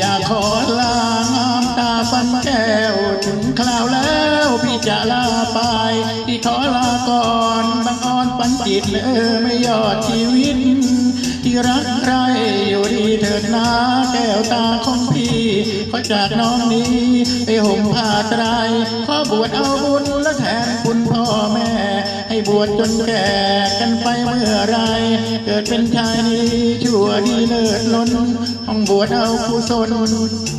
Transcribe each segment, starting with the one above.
จะขอลางามตาฟันแก้วถึงคราวแล้วพี่จะลาไปพี่ขอลาก่อนบางอ่อนปันจิตเออไม่ยอดชีวิต ที่รักใครอยู่ดีเถิดนาแก้วตาของพี่ขอจากน้องนี้ไปห่มผ้าไตรขอบวชเอาบุญและแทน ให้บวชจนแก่กันไปเมื่อไร เกิดเป็นชายนี้ชั่วดีเลิศล้นห้องบวชเอากุศล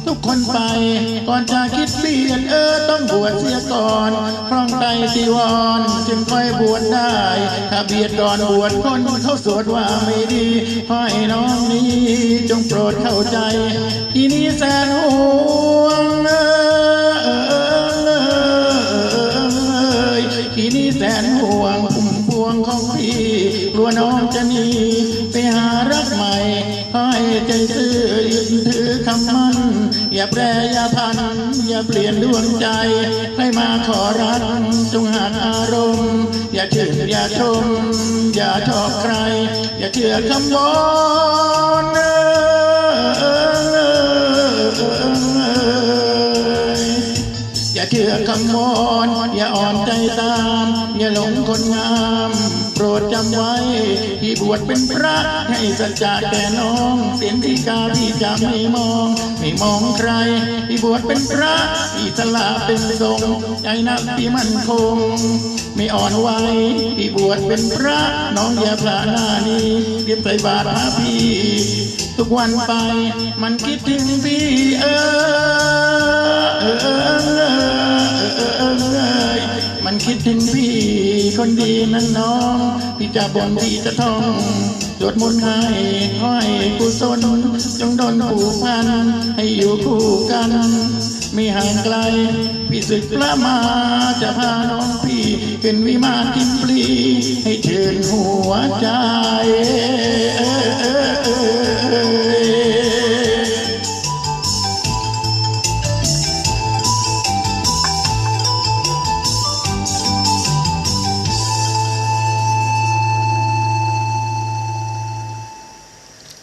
ทุกคนไป ก่อนจะคิดเปลี่ยนเออต้องบวชเสียก่อนครองไตรจีวรจึงค่อยบวชได้ ถ้าเบียดก่อนบวชคนเขาสวดว่าไม่ดีขอให้น้องนี้จงโปรดเข้าใจ ที่นี้แสนห่วงเอย กลัวน้องจะหนีไปหารักใหม่ให้ใจซื่อยึดถือคำมั่นอย่าแปรอย่าพันอย่าเปลี่ยนดวงใจให้มาขอรักจงหักอารมณ์ อย่าชื่นอย่าชม อย่าชอบใคร อย่าเชื่อคำวอนเอยอย่าเชื่อคำวอนอย่าอ่อนใจตาม อย่าหลงคนงาม โปรดจำไว้ ที่บวชเป็นพระให้สัจจะแก่น้อง เสียงที่กาพี่จะไม่มอง ไม่มองใคร ที่บวชเป็นพระที่สละเป็นทรงใจนักที่มั่นคง ไม่อ่อนไหวที่บวชเป็นพระน้องอย่าพลาดหน้านี้เรียบใส่บาตรหาพี่ ทุกวันไปมันคิดถึงพี่เออ คิดถึงพี่ คนดีนั่นน้อง พี่จะบ่นพี่จะท่องสวดมนต์ให้ขอให้กุศลจงดลผูกพัน ให้อยู่คู่กัน ไม่ห่างไกล พี่ศึกพระมาจะพาน้องพี่ขึ้นวิมานกินปลีให้เชิญหัวใจ